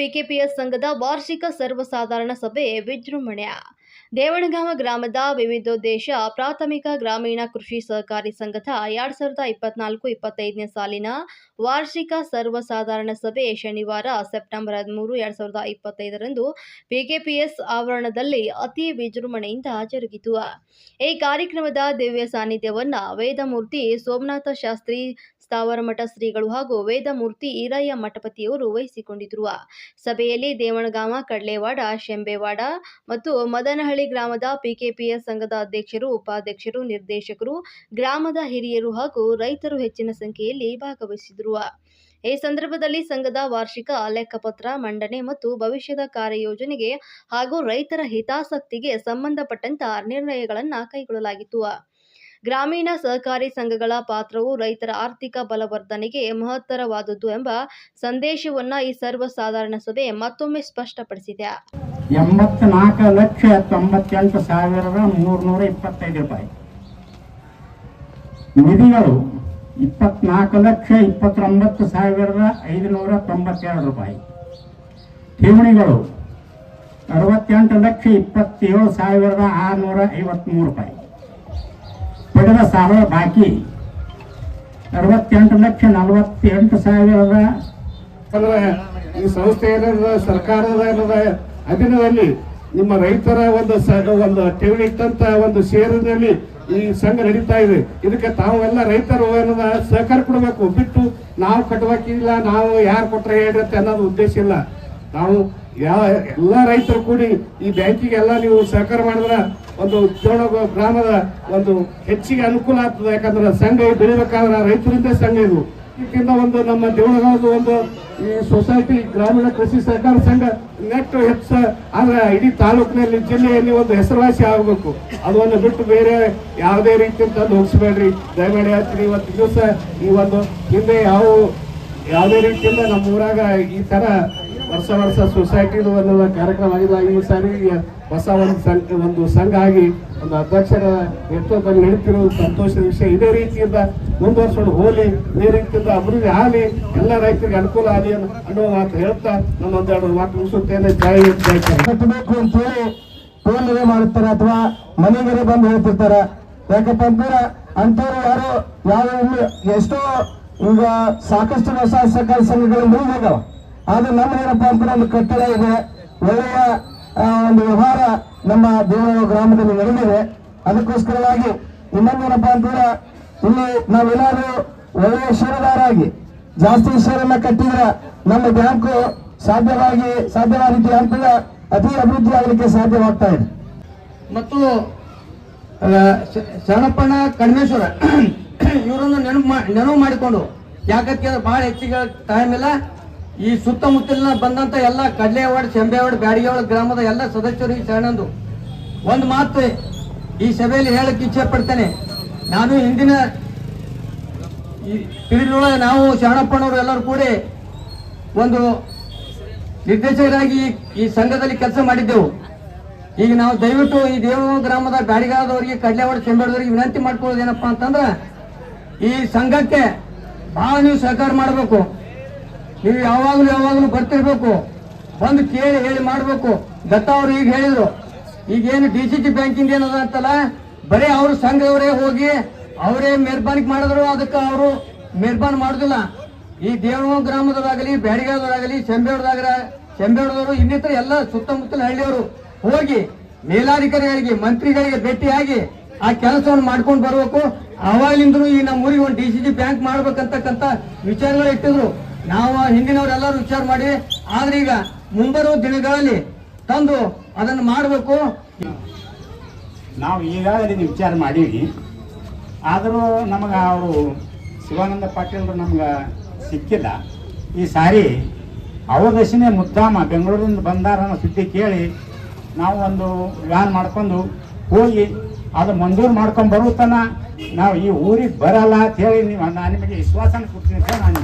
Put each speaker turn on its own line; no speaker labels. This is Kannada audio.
ಪಿಕೆಪಿಎಸ್ ಸಂಘದ ವಾರ್ಷಿಕ ಸರ್ವಸಾಧಾರಣ ಸಭೆ ವಿಜೃಂಭಣೆ. ದೇವಣಗಾಮ ಗ್ರಾಮದ ವಿವಿಧೋದ್ದೇಶ ಪ್ರಾಥಮಿಕ ಗ್ರಾಮೀಣ ಕೃಷಿ ಸಹಕಾರಿ ಸಂಘದ ಎರಡ್ ಸಾವಿರದ ಇಪ್ಪತ್ನಾಲ್ಕು ಇಪ್ಪತ್ತೈದನೇ ಸಾಲಿನ ವಾರ್ಷಿಕ ಸರ್ವಸಾಧಾರಣ ಸಭೆ ಶನಿವಾರ ಸೆಪ್ಟೆಂಬರ್ ಹದಿಮೂರು ಎರಡ್ ಸಾವಿರದ ಇಪ್ಪತ್ತೈದರಂದು ಪಿಕೆಪಿಎಸ್ ಆವರಣದಲ್ಲಿ ಅತಿ ವಿಜೃಂಭಣೆಯಿಂದ ಜರುಗಿತು. ಈ ಕಾರ್ಯಕ್ರಮದ ದಿವ್ಯ ಸಾನ್ನಿಧ್ಯವನ್ನು ವೇದಮೂರ್ತಿ ಸೋಮನಾಥ ಶಾಸ್ತ್ರಿ ಸ್ಥಾವರಮಠ ಶ್ರೀಗಳು ಹಾಗೂ ವೇದಮೂರ್ತಿ ಈರಯ್ಯ ಮಠಪತಿಯವರು ವಹಿಸಿಕೊಂಡಿದ್ದರು ಸಭೆಯಲ್ಲಿ ದೇವಣಗಾಮ ಕಡ್ಲೇವಾಡ, ಶೆಂಬೇವಾಡ ಮತ್ತು ಮದನಹಳ್ಳಿ ಗ್ರಾಮದ ಪಿಕೆಪಿಎಸ್ ಸಂಘದ ಅಧ್ಯಕ್ಷರು, ಉಪಾಧ್ಯಕ್ಷರು, ನಿರ್ದೇಶಕರು, ಗ್ರಾಮದ ಹಿರಿಯರು ಹಾಗೂ ರೈತರು ಹೆಚ್ಚಿನ ಸಂಖ್ಯೆಯಲ್ಲಿ ಭಾಗವಹಿಸಿದರು. ಈ ಸಂದರ್ಭದಲ್ಲಿ ಸಂಘದ ವಾರ್ಷಿಕ ಲೆಕ್ಕಪತ್ರ, ಮಂಡನೆ ಮತ್ತು ಭವಿಷ್ಯದ ಕಾರ್ಯಯೋಜನೆಗೆ ಹಾಗೂ ರೈತರ ಹಿತಾಸಕ್ತಿಗೆ ಸಂಬಂಧಪಟ್ಟಂತ ನಿರ್ಣಯಗಳನ್ನು ಕೈಗೊಳ್ಳಲಾಗಿತ್ತು. ಗ್ರಾಮೀಣ ಸಹಕಾರಿ ಸಂಘಗಳ ಪಾತ್ರವು ರೈತರ ಆರ್ಥಿಕ ಬಲವರ್ಧನೆಗೆ ಮಹತ್ತರವಾದದ್ದು ಎಂಬ ಸಂದೇಶವನ್ನ ಈ ಸರ್ವಸಾಧಾರಣ ಸಭೆ ಮತ್ತೊಮ್ಮೆ ಸ್ಪಷ್ಟಪಡಿಸಿದೆ.
ಎಂಬತ್ನಾಲ್ಕು ಲಕ್ಷ ತೊಂಬತ್ತೆಂಟು ಸಾವಿರದ ಮೂರ್ನೂರ ಇಪ್ಪತ್ತೈದು ರೂಪಾಯಿ. ನಿಧಿಗಳು ಇಪ್ಪತ್ನಾಲ್ಕು ಲಕ್ಷ ಇಪ್ಪತ್ತೊಂಬತ್ತು ಸಾವಿರದ ಐದುನೂರ ತೊಂಬತ್ತೆರಡು ರೂಪಾಯಿ. ಠೇವಣಿಗಳು ಅರವತ್ತೆಂಟು ಲಕ್ಷ ಇಪ್ಪತ್ತೇಳು ಸಾವಿರದ ಆರುನೂರ ಐವತ್ತ್ಮೂರು ರೂಪಾಯಿ. ಪಡೆದ ಸಾಲ ಬಾಕಿ. ಅರವತ್ತೆಂಟು ಲಕ್ಷ ನಲವತ್ತೆಂಟು ಸಾವಿರದ
ಈ ಸಂಸ್ಥೆ ಸರ್ಕಾರದ ಅಧೀನದಲ್ಲಿ ನಿಮ್ಮ ರೈತರ ಒಂದು ಒಂದು ಠೇವಣಿ ಇಟ್ಟಂತ ಒಂದು ಷೇರಿನಲ್ಲಿ ಈ ಸಂಘ ನಡೀತಾ ಇದೆ. ಇದಕ್ಕೆ ತಾವೆಲ್ಲ ರೈತರು ಏನದ, ಸಹಕಾರ ಕೊಡಬೇಕು. ಬಿಟ್ಟು ನಾವು ಕಟ್ಟಬೇಕಿಲ್ಲ ನಾವು ಯಾರು ಕೊಟ್ರೆ ಹೇಳಿರುತ್ತೆ ಅನ್ನೋದು ಉದ್ದೇಶ ಇಲ್ಲ. ನಾವು ಯಾವ ಎಲ್ಲ ರೈತರು ಕೂಡಿ ಈ ಬ್ಯಾಂಕಿಗೆ ಎಲ್ಲ ನೀವು ಸಹಕಾರ ಮಾಡಿದ್ರೆ ಒಂದು ಜೋಳ ಗ್ರಾಮದ ಒಂದು ಹೆಚ್ಚಿಗೆ ಅನುಕೂಲ ಆಗ್ತದೆ. ಯಾಕಂದ್ರೆ ಸಂಘ ಬೆಳಿಬೇಕಾದ್ರೆ ರೈತರಿಂದ ಸಂಘ ಇದು. ಇದಕ್ಕಿಂತ ಒಂದು ನಮ್ಮ ದೇವಳಗಾವದ ಒಂದು ಈ ಸೊಸೈಟಿ ಗ್ರಾಮೀಣ ಕೃಷಿ ಸಹಕಾರ ಸಂಘ ನೆಟ್ ಹೆಚ್ಚ. ಆದ್ರೆ ಇಡೀ ತಾಲೂಕಿನಲ್ಲಿ, ಜಿಲ್ಲೆಯಲ್ಲಿ ಒಂದು ಹೆಸರುವಾಸಿ ಆಗಬೇಕು. ಅದನ್ನು ಬಿಟ್ಟು ಬೇರೆ ಯಾವುದೇ ರೀತಿ ತಂದು ಹೋಗಿಸ್ಬೇಡ್ರಿ. ದಯಮಾಡಿ ಹೇಳ್ತೀನಿ ಇವತ್ತು ದಿವಸ ಈ ಒಂದು ಹಿಂದೆ ಯಾವ ಯಾವುದೇ ರೀತಿಯಿಂದ ನಮ್ಮ ಊರಾಗ ಈ ತರ ವರ್ಷ ವರ್ಷ ಸೊಸೈಟಿದು ಒಂದು ಕಾರ್ಯಕ್ರಮ ಆಗಿಲ್ಲ ಈ ಸಾರಿ ಹೊಸ ಒಂದು ಸಂಘ ಒಂದು ಸಂಘ ಆಗಿ ಒಂದು ಅಧ್ಯಕ್ಷರ ನೇತೃತ್ವದಲ್ಲಿ ನಡೀತಿರೋದು ಸಂತೋಷದ ವಿಷಯ ಇದೇ ರೀತಿಯಿಂದ ಮುಂದುವರ್ಸ್ಕೊಂಡು ಹೋಲಿ, ಇದೇ ರೀತಿಯಿಂದ ಅಭಿವೃದ್ಧಿ ಆಗಲಿ ಎಲ್ಲ ರೈತರಿಗೆ ಅನುಕೂಲ ಆಗಲಿ ಅನ್ನೋ ಮಾತು ಹೇಳ್ತಾ ನಾನು ಒಂದೆರಡು ಮಾತು ಮುಗಿಸುತ್ತೇನೆ. ಜಯ.
ಕಟ್ಟಬೇಕು ಅಂತೇಳಿ ಟೋಲ್ಗೆ ಮಾಡ್ತಾರೆ ಅಥವಾ ಮನೆಗೆ ಬಂದು ಹೇಳ್ತಿರ್ತಾರೆ. ಯಾಕಪ್ಪ ಅಂದ್ರೆ ಅಂತವ್ರು ಯಾರು ಯಾವ ಎಷ್ಟೋ ಈಗ ಸಾಕಷ್ಟು ಹೊಸ ಸಹಕಾರ ಸಂಘಗಳು ಮುಗಿದಾವ ಆದ್ರೆ ನಮ್ಮ ಏನಪ್ಪ ಅಂದ್ರೆ ಒಂದು ಕಟ್ಟಡ ಇದೆ, ಒಳ್ಳೆಯ ಒಂದು ವ್ಯವಹಾರ ನಮ್ಮ ದೇವರ ಗ್ರಾಮದಲ್ಲಿ ನಡೆದಿದೆ. ಅದಕ್ಕೋಸ್ಕರವಾಗಿ ಇನ್ನೊಂದೇನಪ್ಪಾ ಅಂತಂದ್ರೆ ಇಲ್ಲಿ ನಾವೆಲ್ಲರೂ ಒಳ್ಳೆಯ ಷೇರುದಾರಾಗಿ ಜಾಸ್ತಿ ಷೇರನ್ನ ಕಟ್ಟಿದ್ರೆ ನಮ್ಮ ಬ್ಯಾಂಕು ಸಾಧ್ಯವಾಗಿ ಸಾಧ್ಯವಾಗಿದೆ ಅಂತ ಅತಿ ಅಭಿವೃದ್ಧಿ ಆಗಲಿಕ್ಕೆ ಸಾಧ್ಯವಾಗ್ತಾ ಇದೆ.
ಮತ್ತು ಶರಣಪ್ಪಣ್ಣ ಕಣ್ಮೇಶ್ವರ, ಇವರನ್ನು ನೆನಪು ನೆನಪು ಮಾಡಿಕೊಂಡು ಯಾಕಂದ್ರೆ ಬಹಳ ಹೆಚ್ಚಿಗೆ ಟೈಮ್ ಇಲ್ಲ. ಈ ಸುತ್ತಮುತ್ತಲಿನ ಬಂದಂತ ಎಲ್ಲ ಕಡ್ಲೆವಾಡ ಶೆಂಬೇವಾಡ ಬ್ಯಾಡಿಗೆವಾಡ ಗ್ರಾಮದ ಎಲ್ಲ ಸದಸ್ಯರಿಗೆ ಶರಣಂದು ಒಂದು ಮಾತು ಈ ಸಭೆಯಲ್ಲಿ ಹೇಳಕ್ಕೆ ಇಚ್ಛೆ ಪಡ್ತೇನೆ. ನಾನು ಹಿಂದಿನ ಈ ತಿಳಿದೊಳಗೆ ನಾವು ಶರಣಪ್ಪನವರು ಎಲ್ಲರೂ ಕೂಡಿ ಒಂದು ನಿರ್ದೇಶಕರಾಗಿ ಈ- ಈ ಸಂಘದಲ್ಲಿ ಕೆಲಸ ಮಾಡಿದ್ದೆವು. ಈಗ ನಾವು ದಯವಿಟ್ಟು ಈ ದೇವ ಗ್ರಾಮದ ಬ್ಯಾಡಿಗಾದವರಿಗೆ ಕಡ್ಲೆವಾಡ ಚೆಂಬೇಡದವರಿಗೆ ವಿನಂತಿ ಮಾಡ್ಕೊಳ್ಳೋದೇನಪ್ಪ ಅಂತಂದ್ರ ಈ ಸಂಘಕ್ಕೆ ಭಾಳ ನೀವು ಸಹಕಾರ ಮಾಡಬೇಕು. ನೀವು ಯಾವಾಗಲೂ ಯಾವಾಗಲೂ ಬರ್ತಿರ್ಬೇಕು. ಬಂದು ಕೇಳಿ ಹೇಳಿ ಮಾಡಬೇಕು. ದತ್ತ ಅವರು ಈಗ ಹೇಳಿದ್ರು. ಈಗೇನು ಡಿ ಸಿ ಟಿ ಬ್ಯಾಂಕಿಂಗ್ ಏನದ ಅಂತಲ್ಲ, ಬರೀ ಅವರು ಸಂಘದವರೇ ಹೋಗಿ ಅವರೇ ಮೆಹರ್ಬಾನಿಗೆ ಮಾಡಿದ್ರು, ಅದಕ್ಕೆ ಅವರು ಮೆರ್ಬಾನ್ ಮಾಡುದಿಲ್ಲ. ಈ ದೇವ ಗ್ರಾಮದವರಾಗಲಿ ಬ್ಯಾಡಿಗಾದವರಾಗಲಿ ಶೆಂಬೇಡದಾಗ ಶೆಂಬೇಡದವರು ಇನ್ನಿತರ ಎಲ್ಲ ಸುತ್ತಮುತ್ತಲ ಹಳ್ಳಿಯವರು ಹೋಗಿ ಮೇಲಾಧಿಕಾರಿಗಳಿಗೆ, ಮಂತ್ರಿಗಳಿಗೆ ಭೇಟಿಯಾಗಿ ಆ ಕೆಲಸವನ್ನು ಮಾಡ್ಕೊಂಡು ಬರಬೇಕು. ಅವಾಗಿಂದ್ರು ಈ ನಮ್ಮ ಊರಿಗೆ ಒಂದು ಡಿ ಸಿ ಜಿ ಬ್ಯಾಂಕ್ ಮಾಡ್ಬೇಕಂತಕ್ಕಂತ ವಿಚಾರಗಳು ಇಟ್ಟಿದ್ರು. ನಾವು ಹಿಂದಿನವರೆಲ್ಲರೂ ವಿಚಾರ ಮಾಡಿ, ಆದ್ರೆ ಈಗ ಮುಂಬರುವ ದಿನಗಳಲ್ಲಿ ತಂದು ಅದನ್ನು ಮಾಡಬೇಕು.
ನಾವು ಈಗಾಗಲೇ ವಿಚಾರ ಮಾಡೀವಿ ಆದರೂ ನಮಗೆ ಅವರು ಶಿವಾನಂದ ಪಾಟೀಲ್ರು ನಮ್ಗೆ ಸಿಕ್ಕಿಲ್ಲ. ಈ ಸಾರಿ ಅವ್ರ ದಶನೇ ಮುದ್ದಾಮ ಬೆಂಗಳೂರಿಂದ ಬಂದಾರ ಅನ್ನೋ ಸುದ್ದಿ ಕೇಳಿ ನಾವು ಒಂದು ವ್ಯಾನ್ ಮಾಡ್ಕೊಂಡು ಹೋಗಿ ಅದು ಮಂಜೂರು ಮಾಡ್ಕೊಂಡು ಬರೋ ನಾವು ಈ ಊರಿಗೆ ಬರಲ್ಲ ಅಂತ ಹೇಳಿ ನೀವು ನಾನು ನಿಮಗೆ ವಿಶ್ವಾಸನ ಕೊಡ್ತೀನಿ ಅಂತ ನಾನು